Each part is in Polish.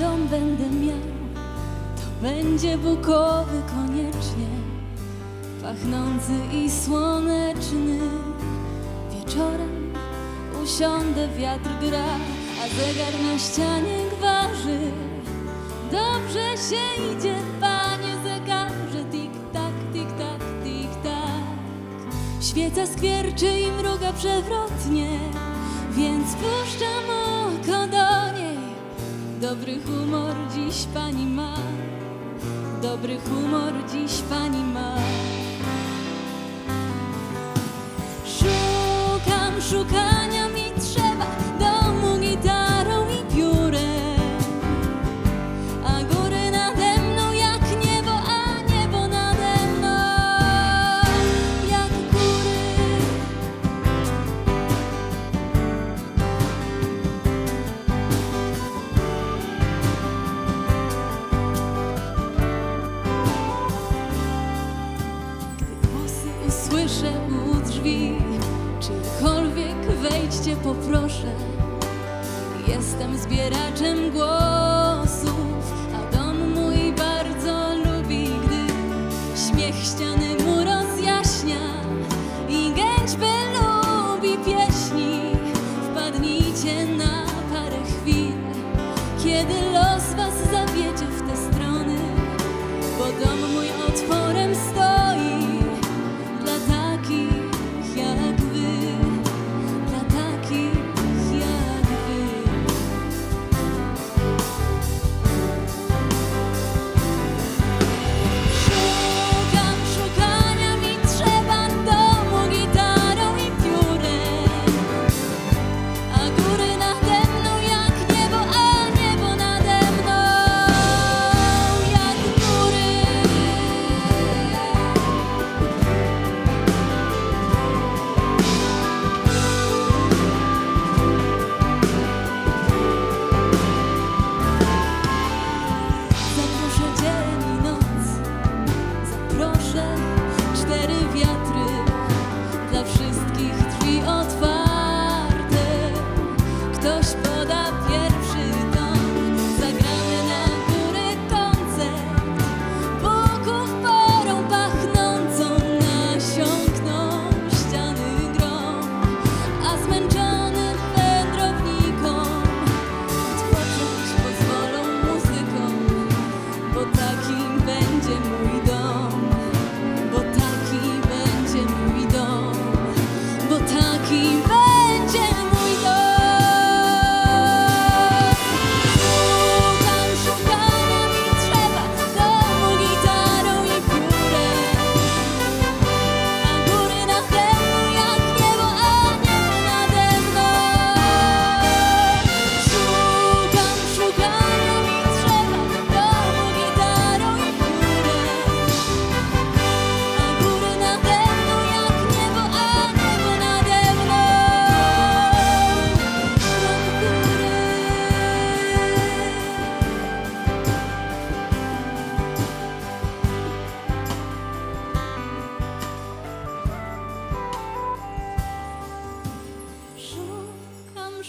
Dom będę miał, to będzie bukowy koniecznie, pachnący i słoneczny. Wieczorem usiądę, wiatr gra, a zegar na ścianie gwarzy. Dobrze się idzie, panie zegarze, tik-tak, tik-tak, tik-tak. Świeca skwierczy i mruga przewrotnie, więc puszczam oko do niej. Dobry humor dziś pani ma, dobry humor dziś pani ma. Głosy usłyszę u drzwi, czykolwiek wejdźcie poproszę. Jestem zbieraczem głosów, a dom mój bardzo lubi, gdy śmiech ściany mu rozjaśnia i gęćby lubi pieśni. Wpadnijcie na parę chwil, kiedy los was zawiedzie w te strony, bo dom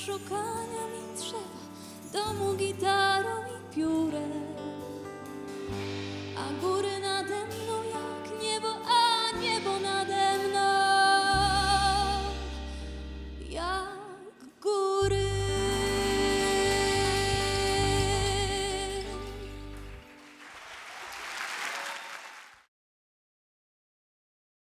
szukania mi drzewa, domu gitarą i piórem, a góry nade mną.